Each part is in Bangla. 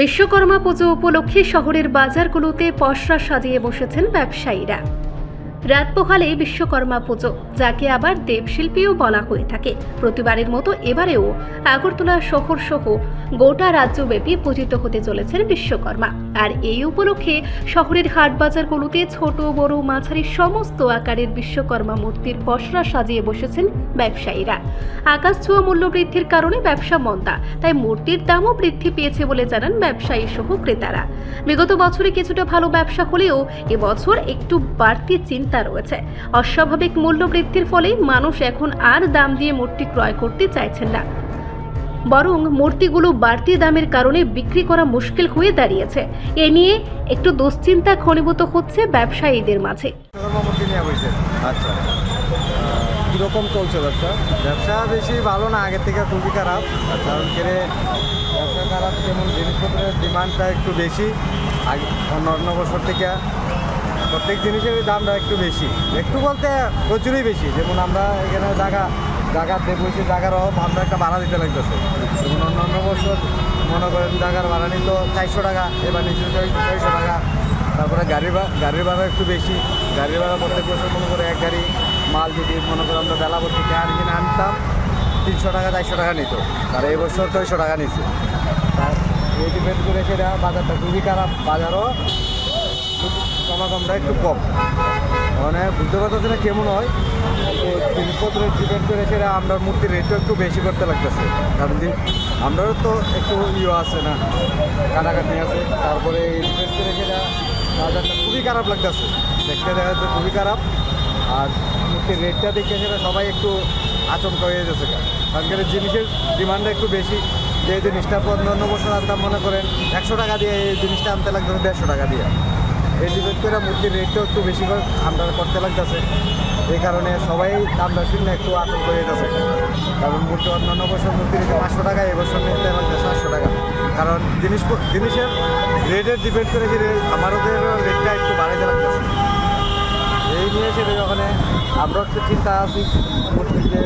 বিশ্বকর্মা পুজো উপলক্ষে শহরের বাজারগুলোতে পসরা সাজিয়ে বসেছেন ব্যবসায়ীরা। রাত পোহালে বিশ্বকর্মা পুজো, যাকে আবার দেবশিল্পীও বলা হয়ে থাকে। প্রতিবারের মতো এবারেও আগরতলা শহর সহ গোটা রাজ্যব্যাপী পূজিত হতে চলেছেন বিশ্বকর্মা। আর এই উপলক্ষে শহরের হাট বাজারগুলোতে ছোট, বড়, মাঝারি সমস্ত আকারের বিশ্বকর্মা মূর্তির পসরা সাজিয়ে বসেছেন ব্যবসায়ীরা। আকাশ ছোঁয়া মূল্য বৃদ্ধির কারণে ব্যবসা মন্দা, তাই মূর্তির দামও বৃদ্ধি পেয়েছে বলে জানান ব্যবসায়ী সহ ক্রেতারা। বিগত বছরে কিছুটা ভালো ব্যবসা হলেও এবছর একটু বাড়তি চিন্তা রয়েছে। অস্বাভাবিক মূল্য বৃদ্ধির ফলে মানুষ এখন আর দাম দিয়ে মূর্তি ক্রয় করতে চাইছেন না। বরং মূর্তিগুলো বাড়তি দামের কারণে বিক্রি করা মুশকিল হয়ে দাঁড়িয়েছে। এ নিয়ে একটু দুশ্চিন্তা ঘনীভূত হচ্ছে ব্যবসায়ীদের মাঝে। আচ্ছা। কীরকম চলছে ব্যবসা? ব্যবসা বেশি ভালো না আগের থেকে খুবই খারাপ। কারণ কেড়ে ব্যবসা খারাপ যেমন জিনিসপত্রের ডিমান্ডটা একটু বেশি আগে অন্য অন্য বছর থেকে। প্রত্যেক জিনিসের দামটা একটু বেশি। একটু বলতে প্রচুরই বেশি। যেমন আমরা এখানে জায়গা জায়গা বসে জায়গার অভাব, আমরা একটা ভাড়া দিতে লাগতেছে। যেমন অন্য বছর মনে করেন জায়গার ভাড়া নিত চারশো টাকা, এবার নিচে ছয়শো টাকা। তারপরে গাড়ি ভা- গাড়ির ভাড়া একটু বেশি। গাড়ির ভাড়া প্রত্যেক বছর মনে করে এক গাড়ি মাল যদি মনে করে আমরা বেলাবর থেকে আর কিনে আনতাম, তিনশো টাকা, চারশো টাকা নিত। আর এই বছর ছয়শো টাকা নিচ্ছে। তার এই ডিপেন্ড করে সেটা বাজারটা খুবই খারাপ। বাজারও সমাগমটা একটু কম। মানে বুঝতে পারতেছে না কেমন হয়। জিনিসপত্রের ডিপেন্ড করে সেটা আমরা মূর্তির রেটও একটু বেশি করতে লাগতেছে। কারণ দিন আমরাও তো একটু ইয়ে আছে না কাটাকাটি আছে। তারপরে ডিপেন্ড করে সেটা বাজারটা খুবই খারাপ লাগতেছে। দেখতে দেখা যাচ্ছে খুবই খারাপ। আর মূর্তির রেটটা দেখে সেটা সবাই একটু আচমকা হয়ে যাচ্ছে কারণ জিনিসের ডিমান্ডটা একটু বেশি। যে জিনিসটা অন্য বছর আনতাম মনে করেন, একশো টাকা দিয়ে এই জিনিসটা আনতে লাগতেছে দেড়শো টাকা দিয়ে। এই ডিপেন্ড করে মূর্তির রেটটাও একটু বেশি করে আমরা করতে লাগতেছে। এই কারণে সবাই দামটা শুনে একটু আতঙ্ক হয়ে গেছে। কারণ মূর্তি অন্যান্য বছর মূর্তি রেটে পাঁচশো টাকা এবছর নিতে লাগছে সাতশো টাকা। কারণ জিনিস জিনিসের রেটের ডিপেন্ড করে যে আমাদের রেটটা একটু বাড়াইতে লাগতেছে। এই নিয়ে সেটা ওখানে আমরা একটু চিন্তা আছি মূর্তিতে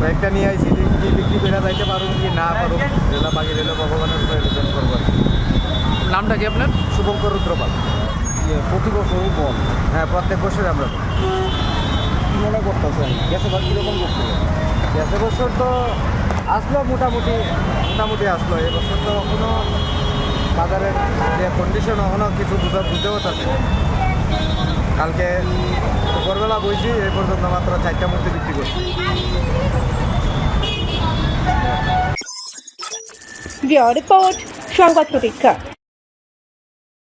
ব্যাগটা নিয়ে আইসি কি বিক্রি করে যাইতে পারুন কি না পারুন রেলা বাকি রেলা ভগবানের উপরে ডিপেন্ড করব। নামটা কি আপনার? শুভঙ্কর রুদ্রপাল। প্রতি বছরই বল হ্যাঁ প্রত্যেক বছর আমরা। কী মনে করতেছেন? গ্যাসে বা কীরকম করছে? গেছে বছর তো আসলো মোটামুটি মোটামুটি আসলো। এবছর তো এখনও বাজারের যে কন্ডিশন এখনও কিছু বুঝা বুঝতে পারছে কালকে দুপুরবেলা বইছি এই পর্যন্ত মাত্র চারটা মূর্তি বিক্রি করছি। রিপোর্ট সংবাদ প্রতীক্ষা।